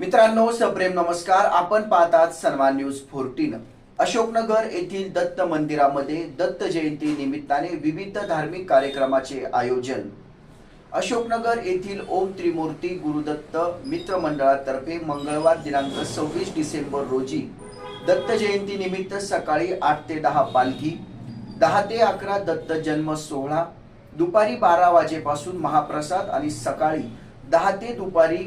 मित्रांनो सप्रेम नमस्कार. आपण पाहतात सन्मान न्यूज फोर्टीन अशोकनगर येथील दत्त मंदिरामध्ये दत्त जयंती निमित्ताने विविध धार्मिक कार्यक्रमाचे आयोजन. अशोकनगर येथील ओम त्रिमूर्ती गुरुदत्त मित्र मंडळातर्फे मंगळवार दिनांक सव्वीस डिसेंबर रोजी दत्त जयंती निमित्त सकाळी आठ ते दहा पालखी दहा ते अकरा दत्त जन्म सोहळा दुपारी बारा वाजेपासून महाप्रसाद आणि सकाळी दहा ते दुपारी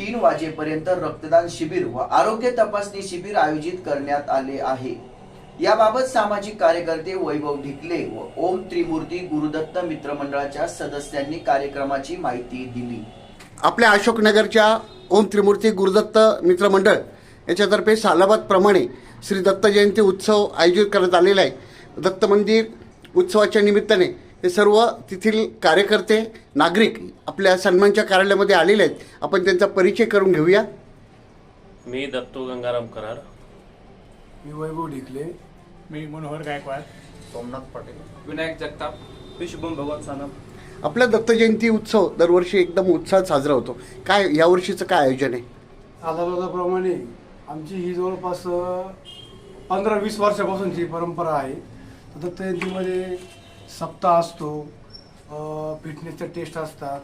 तीन वाजेपर्यंत रक्तदान शिबिर व आरोग्य तपासणी शिबिर आयोजित करण्यात आले आहे. याबाबत सामाजिक कार्यकर्ते वैभव ढिकले व ओम त्रिमूर्ती गुरुदत्त मित्रमंडळाच्या सदस्यांनी कार्यक्रमाची माहिती दिली. आपल्या अशोकनगरच्या ओम त्रिमूर्ती गुरुदत्त मित्रमंडळ याच्यातर्फे सालाबादप्रमाणे श्री दत्त जयंती उत्सव आयोजित करण्यात आलेला आहे. दत्त मंदिर उत्सवाच्या निमित्ताने हे सर्व तेथील कार्यकर्ते नागरिक आपल्या सन्मानच्या कार्यालयामध्ये आलेले आहेत. आपण त्यांचा परिचय करून घेऊया. मी दत्तू गंगाराम करार मी वैभव ढिकले. मी मनोहर गायकवाड. सोमनाथ पाटील. विनायक जगताप. मी शुभम भगवान सानप. आपला दत्त जयंती उत्सव दरवर्षी एकदम उत्साहात साजरा होतो. काय यावर्षीचं काय आयोजन आहे? आधारवादाप्रमाणे आमची ही जवळपास पंधरा वीस वर्षापासूनची परंपरा आहे. तर दत्त जयंतीमध्ये सप्ताह असतो फिटनेसच्या टेस्ट असतात.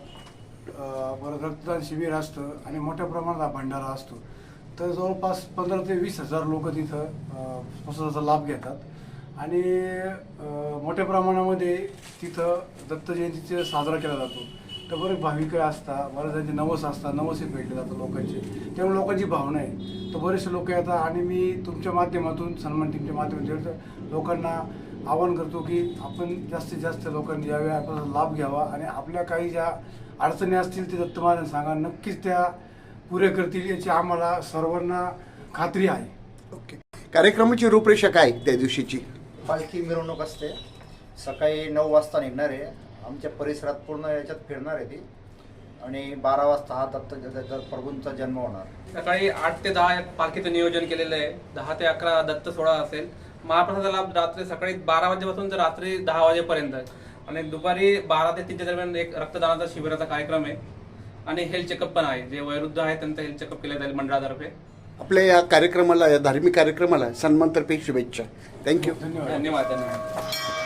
परत रक्तदान शिबिर असतं आणि मोठ्या प्रमाणात हा भंडारा असतो. तर जवळपास पंधरा ते वीस हजार लोक तिथं अ, प्रसादाचा लाभ घेतात. आणि मोठ्या प्रमाणामध्ये तिथं दत्त जयंतीचे साजरा केला जातो. तर बरेच भाविक असतात बरेचजणांचे नवस असतात नवसही भेटले जातात लोकांचे. त्यामुळे लोकांची भावना आहे. तर बरेचसे लोक येतात आणि मी तुमच्या माध्यमातून सन्मान टीमच्या माध्यमातून लोकांना आवाहन करतो की आपण जास्तीत जास्त लोकांनी यावे आपला लाभ घ्यावा आणि आपल्या काही ज्या अडचणी असतील ते दत्त महाराज सांगा. नक्कीच त्या पुऱ्या करतील याची आम्हाला सर्वांना खात्री आहे. ओके. कार्यक्रमाची रूपरेषा काय त्या दिवशीची? पालखी मिरवणूक असते. सकाळी नऊ वाजता निघणार आहे. आमच्या परिसरात पूर्ण याच्यात फिरणार आहे ती. आणि बारा वाजता हा दत्त प्रभूंचा जन्म होणार. सकाळी आठ ते दहा या पालखीचं नियोजन केलेलं आहे. दहा ते अकरा दत्त सोहळा असेल. महाप्रसादाचा लाभ रात्री सकाळी बारा वाजेपासून तर रात्री दहा वाजेपर्यंत. आणि दुपारी बारा ते तीनच्या दरम्यान एक रक्तदानाचा शिबिराचा कार्यक्रम आहे. आणि हेल्थ चेकअप पण आहे. जे वयोवृद्ध आहे त्यांचं हेल्थ चेकअप केलं जाईल मंडळातर्फे. आपल्या या कार्यक्रमाला या धार्मिक कार्यक्रमाला सन्मानतर्फे शुभेच्छा. थँक्यू धन्यवाद धन्यवाद. धन्यवाद.